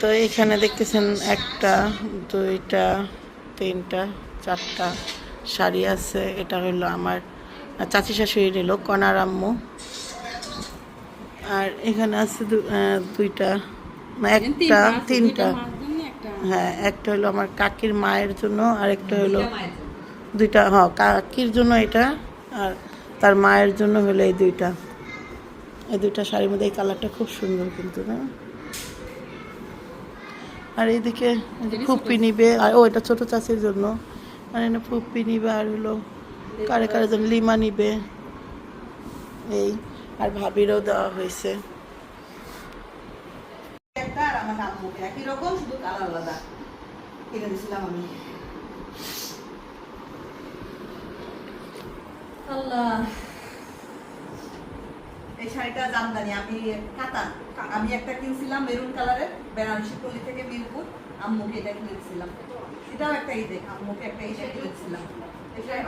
তো এখানে দেখতেছেন একটা দুইটা তিনটা চারটা শাড়ি আছে। এটা হলো আমার চাচি শাশুড়ি নিল কনার আম্মু। আর এখানে আছে দু- দুইটা একটা তিনটা। হ্যাঁ একটা হলো আমার কাকির মায়ের জন্য আর একটা হলো দুইটা হ্যাঁ কাকির জন্য এটা আর তার মায়ের জন্য হলো এই দুইটা। এই দুইটা শাড়ির মধ্যে এই কালারটা খুব সুন্দর কিন্তু না? আর এইদিকে যে ফুপ্পি নিবে। আর ও এটা ছোট চাষির জন্য। আর এনে ফুপ্পি নিবে আর হলো কারে কারে যেন লিমা নিবে। এই আর ভাবিরও দেওয়া হয়েছে। একটা আর আমার আম্মুকে। একই রকম শুধু কালার আলাদা। কিনে দিয়েছিলাম আমি। আল্লাহ। শাড়িটা জামদানি আমি কাতান আমি একটা কিনছিলাম মেরুন কালারের বেনারসি পল্লী থেকে মিরপুর আম্মুকে এটা কিনে দিয়েছিলাম এটাও একটা ঈদে আম্মুকে একটা ঈদে কিনে দিয়েছিলাম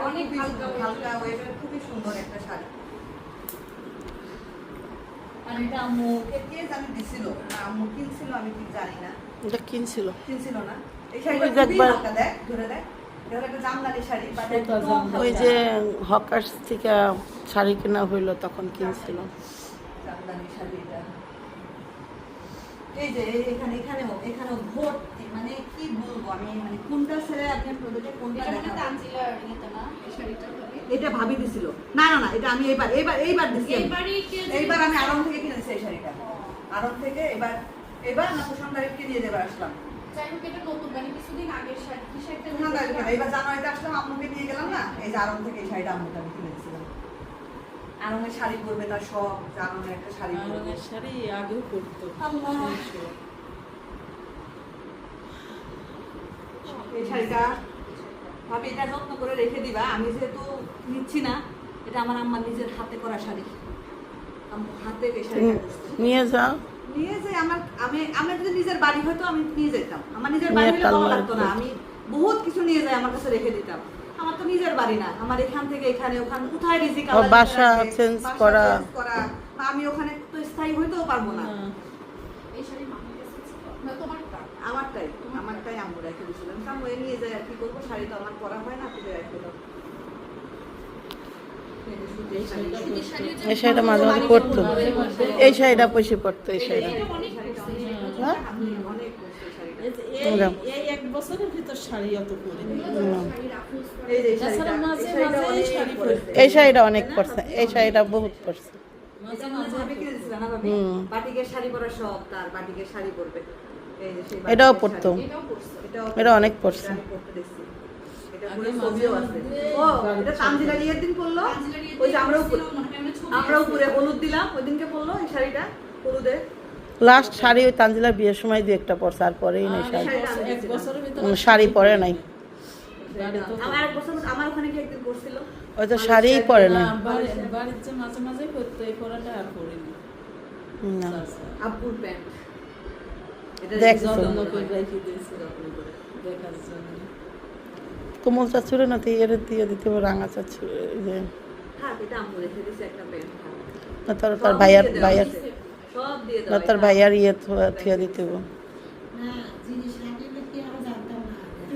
অনেক হালকা হালকা ওয়েটের খুবই সুন্দর একটা শাড়ি। আর এটা আম্মুকে কে জানি দিছিল? আম্মু কিনছিল আমি ঠিক জানি না। এটা কিনছিল। কিনছিল না। এই শাড়িটা খুবই হালকা দেখ ধরে দেখ। এটা হলো একটা জামদানি শাড়ি বাট একদম ওই যে হকার্স থেকে শাড়ি কেনা হইল তখন কিনছিল। জামদানি শাড়ি এটা এই যে এই- এখানে এখানেও এখানেও ভর্তি মানে কি বলব আমি মানে কোনটা ছেড়ে আপনি আপনাদেরকে কোনটা এটা ভাবি দিছিল। না না না এটা আমি এইবার এইবার এইবার দিছি। এইবার আমি আরং থেকে কিনেছি এই শাড়িটা। আরং থেকে এবার এবার না তারিখকে নিয়ে যাবার আসলাম। এবার জানুয়ারিতে আসলাম আম্মুকে নিয়ে গেলাম না? এই যে আরং থেকে এই শাড়িটা আরঙের শাড়ি পরবে তার সব আরঙের একটা শাড়ি পরবে। শাড়ি আগেও পরতো। আল্লাহ। এই শাড়িটা ভাবি এটা যত্ন করে রেখে দিবা। আমি যেহেতু নিচ্ছি না এটা আমার আম্মার নিজের হাতে করা শাড়ি। হাতে। নিয়ে যাও। নিয়ে যে আমার আমি আমার যদি নিজের বাড়ি হয়তো আমি নিয়ে যেতাম আমার নিজের বাড়ি হলে ভালো লাগতো না। আমি বহুত কিছু নিয়ে যাই আমার কাছে রেখে দিতাম। আমার তো নিজের বাড়ি না। আমার এখান থেকে এখানে ওখানে কোথায় রিজিক আল্লাহ বাসা বাসা করা। আমি ওখানে তো স্থায়ী হইতেও পারব না। আমারটাই আমারটাই আম্মু রেখে দিয়েছিলাম। এ নিয়ে যায় আর কি করব শাড়ি তো আমার পরা হয় না তুলে রেখে দাও এই শাড়িটা মাঝে মাঝে পরতো। এই শাড়িটা পয়সা পড়তো এই শাড়িটা। অনেক হ্যাঁ? আমি অনেক পরছি এই শাড়িটা। এক বছরের ভিতর শাড়ি অত পরে। এই অনেক পড়ছে এই শাড়িটা বহুত পড়ছে এটাও পরতো। এটা অনেক পরছে। এটা আমি পরতে দেখছি। এটা আগে পরে হলুদ দিলাম ওই দিনকে পরলো এই শাড়িটা হলুদে। লাস্ট শাড়ি ওই তানজিলার বিয়ের সময় দু একটা পরছে আর পরেই নেই শাড়ি। এক বছরের ভিতর উম, শাড়ি পরে নাই ওই তো শাড়িই পরে না কোমল চাচ্ছুরে না তো এর দিয়ে দিতে রাঙা হ্যাঁ না তার ভাইয়ার ভাইয়ার তার ভাইয়ার ইয়ে থুয়া- থুয়া দিতে হবে।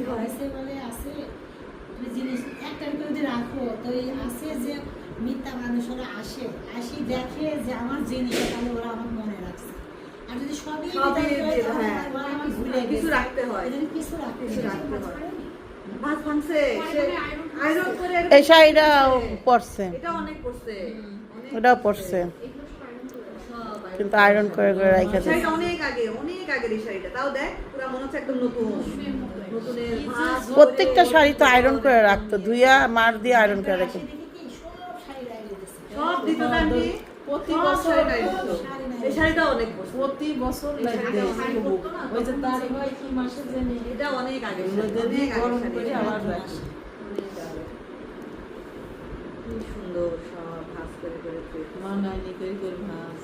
হয়? যে মিথ্যা মানুষরা আসে আসি দেখে যে আমার জিনিস তাহলে ওরা আমার মনে রাখছে। আর যদি সবই হ্যাঁ। কিছু রাখতে হয়। কিছু রাখতে হয়। হয়। এই শাড়িটা পরছে। এটা অনেক ওটাও পরছে। কিন্তু আয়রন করে করে রাখা দিয়েছে। শাড়িটা অনেক আগে অনেক আগের এই শাড়িটা। তাও দেখ পুরো মনে হচ্ছে একদম নতুন। প্রত্যেকটা শাড়ি তো আয়রন করে রাখতো ধুইয়া মার দিয়ে আয়রন করে রাখতো আসে দেখি কি সব দিত প্রতি বছর এই শাড়িটা অনেক প্রতি বছর ওই যে তার হয় কি মাসে জানি এটা অনেক আগে দিয়ে গরম করে আবার আগে। সুন্দর সব ভাঁজ করে করে। করে করে ভাস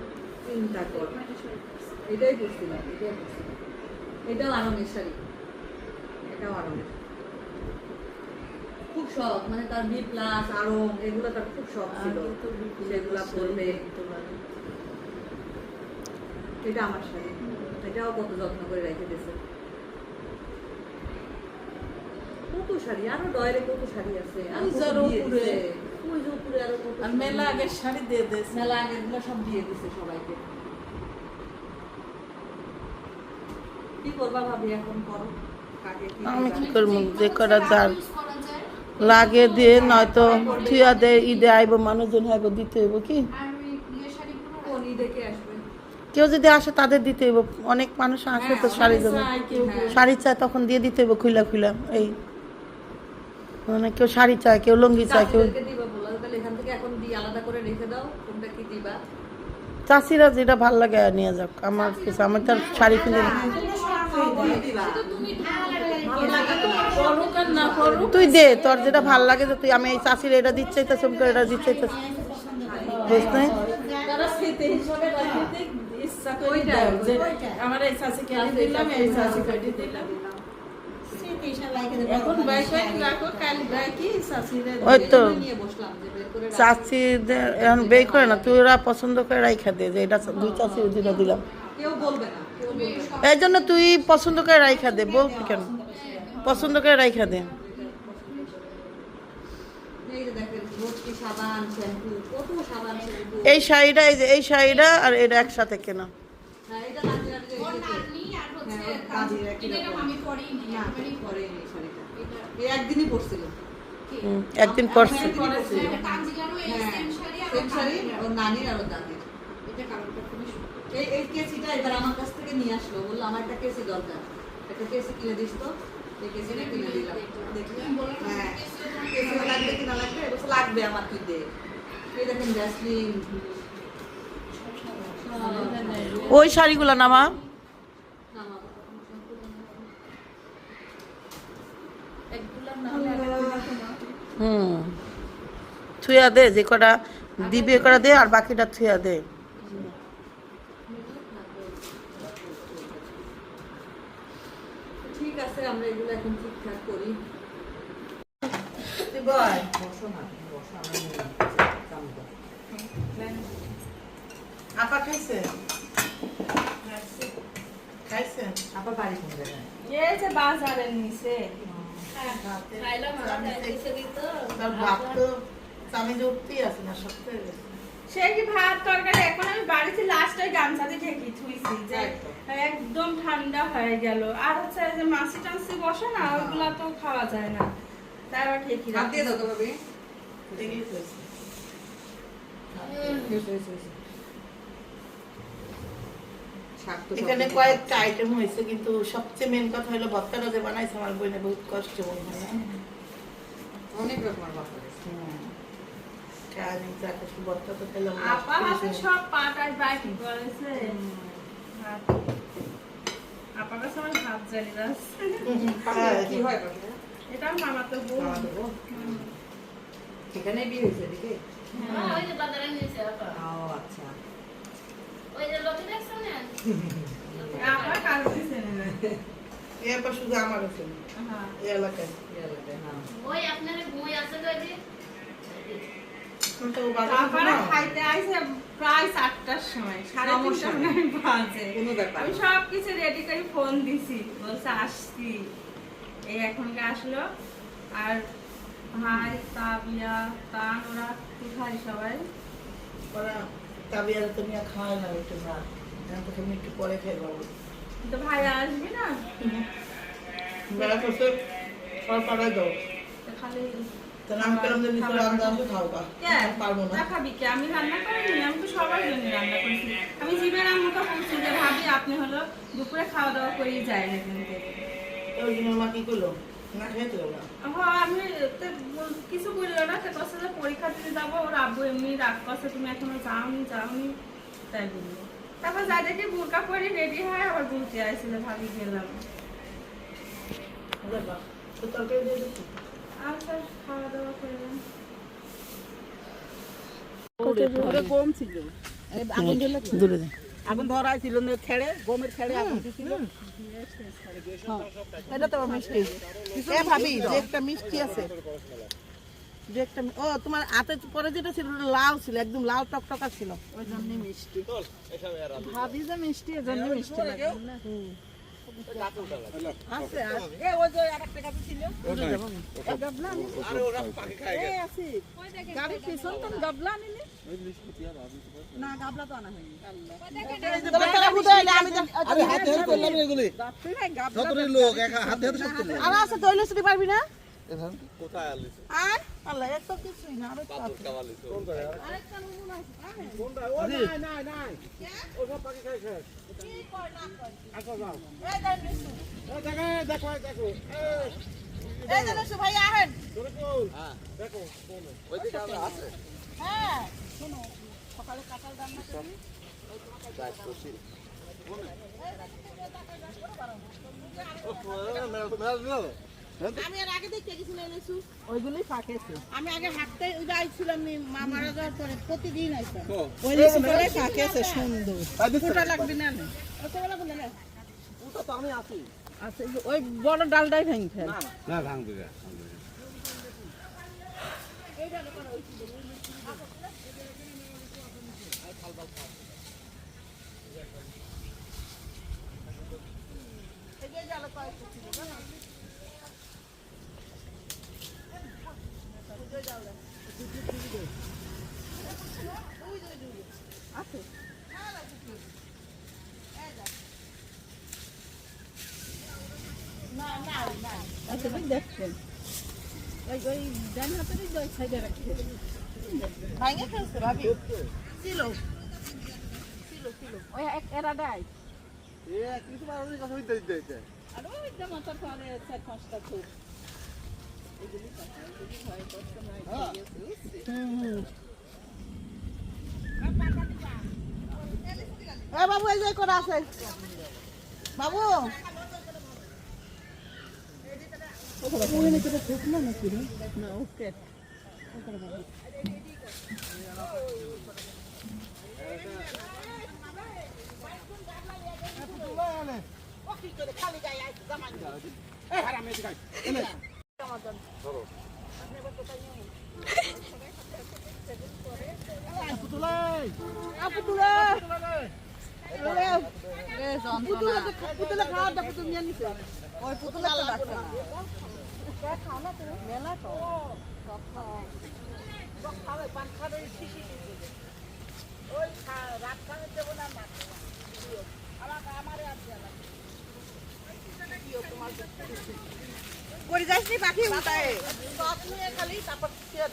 চিন্তা কর এটাই পরছিলাম এটাই পরছিলাম এটাও আরামের শাড়ি এটাও আরামের খুব শখ মানে তার বি প্লাস আরং এগুলো তার খুব শখ ছিল। সেগুলা পরবে এটা আমার শাড়ি এটাও কত যত্ন করে রেখে দিয়েছে। কত শাড়ি? আরও ডয়ারে কত শাড়ি আছে? ওই কত যার দিয়ে উপরে। দিছে। ওই যে উপরে আরও আর মেলা আগের শাড়ি দিয়ে দিয়েছে। মেলা আগের সব দিয়ে দিছে সবাইকে। কি করবা ভাবি এখন করো? আমি কি করব? যে করা যার লাগে দিয়ে নয়তো থুয়া দে ঈদে আইব মানুষজন হইব দিতে হইব কি? কেউ যদি আসে তাদের দিতে হইব। অনেক মানুষ আসে তো শাড়ি দেবো। কেউ। শাড়ি চায় তখন দিয়ে দিতে হইব খুইলা খুইলা এই। মানে কেউ শাড়ি চায় কেউ লুঙ্গি চায় কেউ চাচিদেরকে দিবা বলো তাহলে এখান থেকে এখন দিয়ে আলাদা করে রেখে দাও কোনটা কি দিবা? চাষিরা যেটা ভালো লাগে নিয়ে যাক আমার কিছু আমি তার শাড়ি কিনে তুই দে তোর যেটা ভালো লাগে যে তুই আমি এই চাষির এটা দিচ্ছে এটা চমকে এটা দিচ্ছে এটা বুঝতে আমার এই কেটে দিলাম এই শাসি দিলাম এখন বাইক বাইক রাখো কাল বাইকই শাসিরে ওই তো। নিয়ে বসলাম বের করে চাষিদের এখন বেই করে না তুই ওরা পছন্দ করে রাইখা দে যে এটা দুই যেটা দিলাম। এই জন্য তুই পছন্দ করে রাইখা দে কেন? পছন্দ করে রাইখা দে। এই শাড়িটা এই যে এই শাড়িটা আর এটা একসাথে কেনা হ্যাঁ এটা নাচি নাচি ওর নাতনি আর হচ্ছে হ্যাঁ, ওর কাজির একই রকম। আমি পরেই না একবারই পরে এই শাড়িটা। এই একদিনই পরছিল। একদিন হ্যাঁ নানির আর দাদির। এই এই কেসিটা এবার আমার কাছ থেকে নিয়ে আসলো। বলল আমার একটা কেসি দরকার। একটা কেসি কিনে দিস তো? এই কেসিটা কিনে দিলাম। দেখি। হ্যাঁ কেসিও লাগবে কিনা লাগবে? বলছে লাগবে আমার তুই দে এই দেখেন ওই শাড়িগুলো নামা না হলে আরেকগুলা তোমার। হুম। থুয়া দে যে কটা দিবে কটা দে আর বাকিটা থুয়া দে। ঠিক আছে আমরা এগুলো এখন ঠিকঠাক করি। আপা খাইছে? খাইছে। আপা বাড়ি কোন জায়গায়? এই যে বাজারের নিচে সে কি ভাত তরকারি এখন ঢেকে একদম। ঠান্ডা হয়ে গেল আর হচ্ছে যে মাছি টান্সি বসে না ওগুলা তো খাওয়া যায় না তাই আবার ঠিকই হাত দাও তো ভাবি এগিয়ে ফেলছে। শাক তো এখানে কয়েকটা আইটেম হয়েছে কিন্তু সবচেয়ে মেন কথা হলো ভর্তাটা যে বানাইছে আমার বইনে বহুত কষ্ট মনে হয় না অনেক রকমের ভর্তা তো খেলাম আপা হাতে সব পাটায় বাইক করেছে? আপার কাছে আমার ভাত জানি না। হ্যাঁ, কি হয় এটা মামা তো বউ? খাওয়া বিয়ে হয়েছে এদিকে ওই যে বাজারে নিয়েছে আপা। ও আচ্ছা। শুধু আমার আছে হ্যাঁ। এলাকায় হ্যাঁ। ওই আপনার বই আছে তো যে? কিন্তু ও বাজারে তারপরে না। খাইতে আইছে প্রায় চারটার সময় সাড়ে সমস্যা তিনটা নেই। বাজে। আমি না। রেডি করে ফোন দিছি বলছে আসছি। এই এখনকে আসলো। আর ভাই তাবিয়া তান ওরা কোথায় সবাই। ওরা তাবিয়ারে তো নিয়ে খাওয়ায় না একটু ভাত। এখন তোকে আমি একটু পরে খাই বাবু তো ভাই আসবি না? বেলা করছে সব পাড়ায় দাও খালি আমি যে নিচে রান্না আসবে খাও বা পারব না। খাবি কে? আমি রান্না করিনি আমি তো সবার জন্য রান্না করেছি। আমি জীবের আম্মুকে বলছি যে ভাবি আপনি হলো দুপুরে খাওয়া দাওয়া করেই যায় না কিন্তু ওই জন্য মা কি করল? না খাইতে না। হ্যাঁ আমি কিছু বলল না তো কষ্ট পরীক্ষা দিতে যাব ওর আব্বু এমনি রাগ করছে তুমি এখনও যাওনি যাওনি? তাই বলল। তারপর যা দেখি বোরকা পরে রেডি হয় আবার ঘুরতে আসছিল ভাবি গেলাম। তো তরকারি দিয়ে দিচ্ছি? আচ্ছা খাওয়া দাওয়া করলাম। দূরে দে। আগুন ধরা ছিল খেড়ে গমের খেড়ে আগুন ছিল? এটা তো মিষ্টি। এ ভাবি যে একটা মিষ্টি আছে। যে একটা ও তোমার হাতে পরে যেটা ছিল লাল ছিল একদম লাল টকটকা ছিল। ওই জন্য মিষ্টি। ভাবি যে মিষ্টি জন্য মিষ্টি লাগে। লোক হাতে হাতে পারবি না? কোথায় আর? আল্লাহ এত কিছুই না আরে আরেকটা আছে। ও নাই নাই নাই ও সব পাখি খাই খাই কি কয় না কয়? আসো যাও এই দেন নিছু। এই দেখো দেখো দেখো এই এই দেন নিছু ভাই আহেন। তোরে হ্যাঁ দেখো কোন ওইদিকে আছে হ্যাঁ শোনো সকালে কাঁঠাল রান্না করি আমি আর আগে দেখতে গেছিলাম এনেছু। ওইগুলি ফাঁকেছে আমি আগে হাঁটতে ওই যে আইছিলাম নি, মা মারা যাওয়ার পরে প্রতিদিন আইতাম ওই লিচু করে ফাঁকেছে সুন্দর। ফুটা লাগবে না না। ওটা লাগবে না। ওটা তো আমি আছি। আচ্ছা ওই বড় ডালটাই ভেঙে ফেল। না ভাঙবে না আচ্ছা তুই দেখছেন ওই ওই ডান হাতেরই সাইডে রাখছে ওই এক এরাডাই আর ওই মাথার পরে পাঁচটা এগুলি কথা এগুলি ভয় কষ্ট নাই এ বাবু এই যে করা আছে। বাবু। না ওকে পুতুলাই পুতুলে পুতুলে পুতুলে খাওয়া মেলা তো খাবে পান খাবে শিশি ওই রাত খাবে দেবো না। আমার আমারে আর দেয়া করে যাসনি পাখি উঠায় খালি তারপর